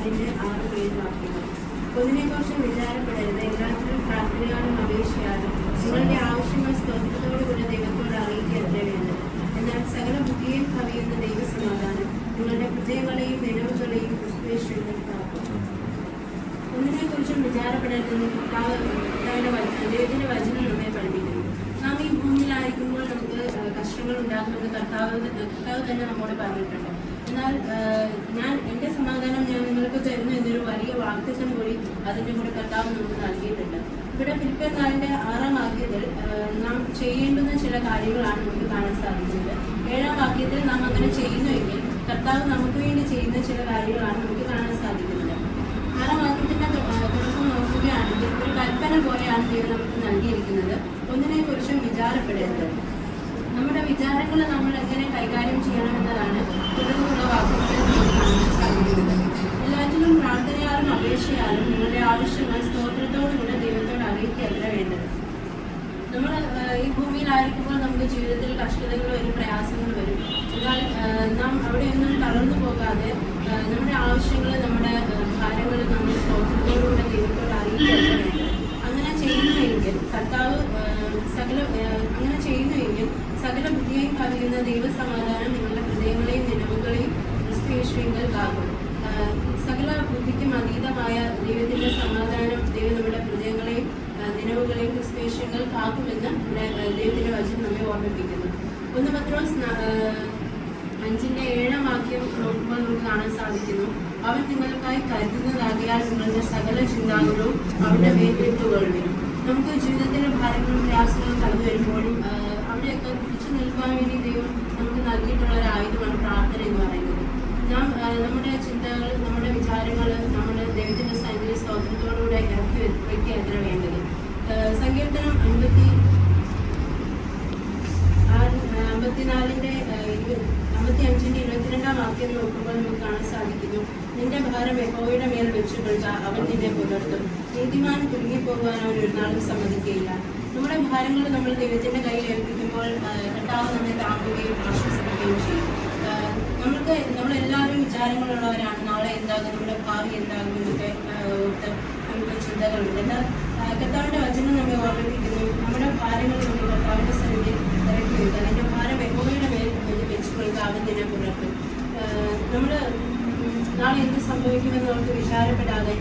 നാലിന് ആറ് ഏഴ് വാക്യങ്ങൾ ഒന്നിനെക്കുറിച്ച് വിചാരപ്പെടരുത്. എല്ലാത്തിനും പ്രാർത്ഥനയാലും അപേക്ഷയാലും നിങ്ങളുടെ ആവശ്യങ്ങൾ സ്തോത്രത്തോടുകൂടി ദൈവത്തോട് അറിയിക്കേണ്ടതുണ്ട് എന്നാൽ സകല ബുദ്ധിയെയും കവിയുന്ന ദൈവസമാധാനം നിങ്ങളുടെ ഹൃദയങ്ങളെയും നിലവുകളെയും ക്രിസ്തുവേശ്വരത്തിൽ കാക്കും ഒന്നിനെക്കുറിച്ചും വിചാരപ്പെടരുതെന്ന് കർത്താവ് കർത്താവിന്റെ വചനം ദൈവത്തിന്റെ വചനം നമ്മെ പഠിപ്പിക്കുന്നു. നാം ഈ ഭൂമിയിലായിരിക്കുമ്പോൾ നമുക്ക് കഷ്ടങ്ങൾ ഉണ്ടാകുമെന്ന് കർത്താവ് കർത്താവ് തന്നെ നമ്മോട് പറഞ്ഞിട്ടുണ്ട്. എന്നാൽ ഞാൻ എന്റെ സമാധാനം ഞാൻ നിങ്ങൾക്ക് തരുന്നു വാക്തത്വം കൂടി അതിന്റെ കൂടെ കർത്താവ് നമുക്ക് നൽകിയിട്ടുണ്ട്. ഇവിടെ ഫിലിപ്പിയൻ നാലിന്റെ ആറാം വാക്യത്തിൽ നാം ചെയ്യേണ്ടുന്ന ചില കാര്യങ്ങളാണ് നമുക്ക് കാണാൻ സാധിക്കുന്നത്. ഏഴാം വാക്യത്തിൽ നാം അങ്ങനെ ചെയ്യുന്നുവെങ്കിൽ കർത്താവ് നമുക്ക് വേണ്ടി ചെയ്യുന്ന ചില കാര്യങ്ങളാണ് നമുക്ക് കാണാൻ സാധിക്കുന്നത്. ആറാം വാക്യത്തിന്റെ തുടക്കം നോക്കുകയാണെങ്കിൽ ഒരു കൽപ്പന പോലെയാണ് ദൈവം നമുക്ക് നൽകിയിരിക്കുന്നത്. ഒന്നിനെ കുറിച്ചും വിചാരപ്പെടരുത്. നമ്മുടെ വിചാരങ്ങൾ നമ്മൾ എങ്ങനെ കൈകാര്യം ചെയ്യണമെന്നതാണ് തുടർന്നുള്ള വാക്യങ്ങളിൽ നമുക്ക് കാണാൻ സാധിക്കുന്നത് എല്ലാറ്റിലും പ്രാർത്ഥനയാലും അപേക്ഷയാലും നിങ്ങളുടെ ആവശ്യങ്ങൾ സ്തോത്രത്തോടുകൂടെ ദൈവത്തോട് വേണ്ടത് നമ്മൾ ഈ ഭൂമിയിലായിരിക്കുമ്പോൾ നമുക്ക് ജീവിതത്തിൽ കഷ്ടതകൾ വരും പ്രയാസങ്ങൾ വരും. എന്നാൽ നാം അവിടെയൊന്നും തളർന്നു പോകാതെ നമ്മുടെ ആവശ്യങ്ങൾ നമ്മുടെ ഭാരങ്ങൾ നമ്മൾ സ്തോത്രത്തോടുകൂടെ ദൈവത്തോട് അറിയിക്കുകയല്ല അങ്ങനെ ചെയ്യുന്നുവെങ്കിൽ കർത്താവ് സകല അങ്ങനെ ചെയ്യുന്നുവെങ്കിൽ സകല ബുദ്ധിയെയും കവിയുന്ന ദൈവസമാധാനം നിങ്ങളുടെ ഹൃദയങ്ങളെയും നിലവുകളെയും ക്രിസ്തുയേശ്വരികൾ കാക്കും ആ, സകല ബുദ്ധിക്കും അതീതമായ ദൈവത്തിന്റെ സമാധാനം ദൈവം നമ്മുടെ ഹൃദയങ്ങളെയും ആ, നിലവുകളെയും കാക്കുമെന്ന് ഇവിടെ ദൈവത്തിന്റെ വചനം നമ്മെ ഓർമ്മിപ്പിക്കുന്നു. ഒന്ന് പത്രോസ് അഞ്ചിന്റെ ഏഴാം വാക്യം നോക്കുമ്പോൾ നമുക്ക് കാണാൻ സാധിക്കുന്നു. അവൻ നിങ്ങൾക്കായി കരുതുന്നതാകിയാൽ നിങ്ങളുടെ സകല ചിന്താകുലവും അവരുടെ മേൽവെട്ടുകൊള്ളുവിനും നമുക്ക് ജീവിതത്തിന്റെ ഭാരങ്ങളും പ്രയാസങ്ങളും കടന്നു വരുമ്പോഴും അവിടെയൊക്കെ പിടിച്ചു നിൽക്കാൻ വേണ്ടി ദൈവം നമുക്ക് നൽകിയിട്ടുള്ള ഒരു ആയുധമാണ് പ്രാർത്ഥന എന്ന് പറയുന്നത്. നാം നമ്മുടെ ചിന്തകൾ നമ്മുടെ ഇരുപത്തിരണ്ടാം വാക്യം നോക്കുമ്പോൾ നമുക്ക് കാണാൻ സാധിക്കുന്നു. നിന്റെ ഭാരം യഹോയുടെ മേൽ വെച്ചു കൊള്ളുക. അവൻ നിന്നെ പുലർത്തും. നീതിമാൻ കുടുങ്ങിപ്പോകുവാൻ അവൻ ഒരു നാളും സമ്മതിക്കുകയില്ല. നമ്മുടെ ഭാരങ്ങൾ നമ്മൾ ദൈവത്തിന്റെ കയ്യിൽ ഏൽപ്പിക്കുമ്പോൾ കർത്താവ് നമ്മെ താങ്ങുകയും ആശ്വസിപ്പിക്കുകയും ചെയ്യും. നമ്മൾക്ക് നമ്മളെല്ലാവരും വിചാരങ്ങളുള്ളവരാണ്. നാളെ എന്താകും? നമ്മുടെ ഭാവി എന്താകും? എന്നൊക്കെ ഓർത്ത് നമുക്ക് ചിന്തകളുണ്ട്. എന്നാൽ കത്താവിന്റെ വചനം നമ്മെ ഓർമ്മിപ്പിക്കുന്നു നമ്മുടെ ഭാരങ്ങൾ നമ്മൾ കർത്താവിന്റെ സന്നിധി ഇറക്കി വെക്കുക അതിന്റെ ഭാരം യഹോവയുടെ മേൽ വെച്ച് വെച്ചുകൊള്ളുക അവൻ നിന്നെ പുലർത്തും നമ്മൾ നാളെ എന്ത് സംഭവിക്കുമെന്ന് നമുക്ക് വിചാരപ്പെടാതെ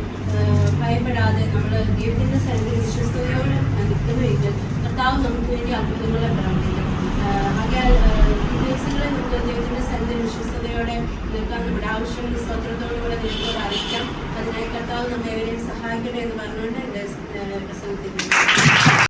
ഭയപ്പെടാതെ നമ്മൾ ദൈവത്തിന്റെ സന്നിധി വിശ്വസ്തയോടെ നിൽക്കുന്നുവെങ്കിൽ കർത്താവ് നമുക്ക് വേണ്ടി അത്ഭുതങ്ങളെ പ്രവർത്തിക്കും ആകയാൽ ദിവസങ്ങളിൽ നമുക്ക് ദൈവത്തിന്റെ സന്നിധി വിശ്വസ്തയോടെ നിൽക്കാൻ നമ്മുടെ ആവശ്യങ്ങൾ സ്വത്രത്തോടുകൂടെ ദൈവത്തോട് അറിയിക്കാം അതിനായി കർത്താവ് നമ്മെ സഹായിക്കട്ടെ എന്ന് പറഞ്ഞുകൊണ്ട് എന്റെ പ്രസംഗത്തിൽ